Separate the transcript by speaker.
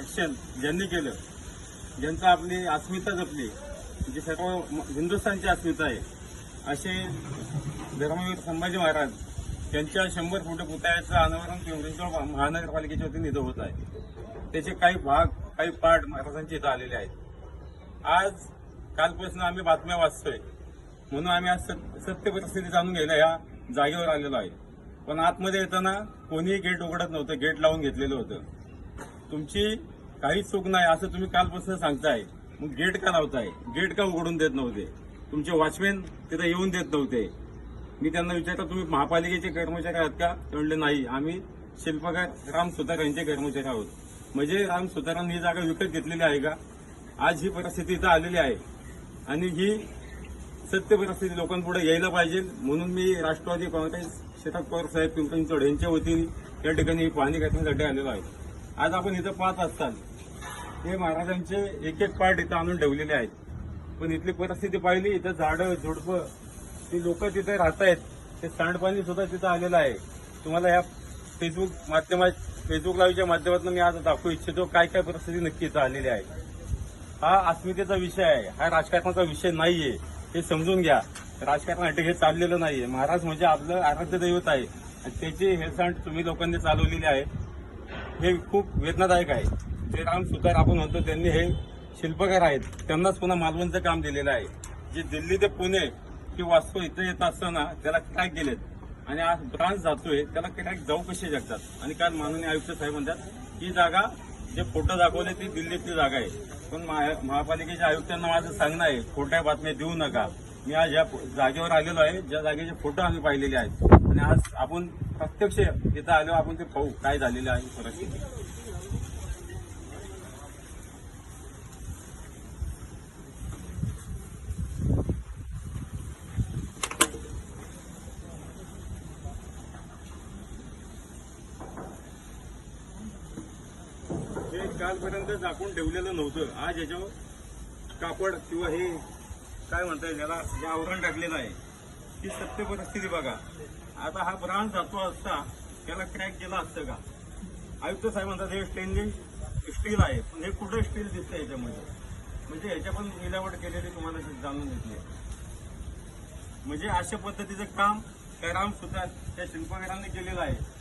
Speaker 1: रक्षण ज्यांनी केलं ज्यांचं आपली अस्मिता जपली जी सर्व हिंदुस्थानची अस्मिता आहे असे धर्मवीर संभाजी महाराज त्यांच्या शंभर फुट पुतळ्याचं अनावरण पिंपरी महानगरपालिकेच्या वतीने इथं होत आहे. त्याचे काही भाग काही पाठ महाराजांचे इथं आलेले आहेत. आज कालपासून आम्ही बातम्या वाचतोय. म्हणून आम्ही आज सत्य परिस्थिती जाणून घ्यायला या जागेवर आलेलो आहे. पण आतमध्ये येताना कोणीही गेट उघडत नव्हतं गेट लावून घेतलेलं होतं. तुमची काहीच चूक नाही असं तुम्ही कालपासून सांगताय. मग गेट का लावताय? गेट का उघडून देत नव्हते? तुमचे वॉचमॅन तिथे येऊन देत नव्हते. मी त्यांना विचारलं तुम्ही महापालिकेचे कर्मचारी आहात का? ते म्हणले नाही आम्ही शिल्पकार राम सुतार यांचे कर्मचारी आहोत. म्हणजे राम सुतारांनी ही जागा विकत घेतलेली आहे का? आज ही परिस्थिती इथं आलेली आहे. आणि ही सत्य परिस्थिती लोकांपुढे यायला पाहिजे. म्हणून मी राष्ट्रवादी काँग्रेस शरद पवार साहेब पिंपरी चढ यांच्या वतीने या ठिकाणी पाहणी करण्यासाठी आलेलो आहे. आज आपण इथं पाहत असताल हे महाराजांचे एक एक पार्ट इथं आणून ठेवलेले आहेत. पण इथली परिस्थिती पाहिली इथं झाडं झुडपं ती लोक तिथे राहत आहेत ते सांडपाणी सुद्धा तिथं आलेलं आहे. तुम्हाला या फेसबुक माध्यमात फेसबुक लाईव्हच्या माध्यमातून मी आज दाखवू इच्छितो काय काय परिस्थिती नक्की इथं आलेली आहे. हा अस्मितेचा विषय आहे हा राजकारणाचा विषय नाहीये हे समजून घ्या. राजकारणासाठी हे चाललेलं नाहीये. महाराज म्हणजे आपलं आराध्य दैवत आहे. आणि त्याची हेळसांड तुम्ही लोकांनी चालवलेली आहे. हे खूप वेदनादायक आहे. जे राम सुतार आपण म्हणतो त्यांनी हे शिल्पकार आहेत. त्यांनाच पुन्हा मालवणचं काम दिलेलं आहे. जे दिल्ली ते पुणे की वास्तव इथं येत असताना त्याला क्रॅक गेलेत. आणि आज ब्रांच जातोय त्याला क्रॅक जाऊ कसे जगतात. आणि काल माननीय आयुक्त साहेब म्हणतात ही जागा जे फोटो दाखवले ती दिल्लीतली जागा आहे. पण महा- महापालिकेच्या आयुक्तांना माझं सांगणं आहे खोट्या बातम्या देऊ नका. मी आज या जागेवर आलेलो आहे. ज्या जागेचे फोटो आम्ही पाहिलेले आहेत आणि आज आपण प्रत्यक्ष इथं आलो आपण ते पाहू काय झालेलं आहे परिस्थिती. हे कालपर्यंत झाकून ठेवलेलं नव्हतं. आज याच्यावर कापड किंवा हे काय म्हणता येईल याला जे आवरण टाकलेलं आहे. ही सत्य परिस्थिती बघा. आता हा ब्रांच जातो असता त्याला क्रॅक केला असतं का? आयुक्त साहेब म्हणतात हे स्टेनलेस स्टील आहे. पण हे कुठं स्टील दिसतं याच्यामध्ये? म्हणजे ह्याच्या पण मिलावट केलेली तुम्हाला जाणून घेतली म्हणजे अशा पद्धतीचं काम त्या सुद्धा त्या शिल्पकारांनी केलेलं आहे.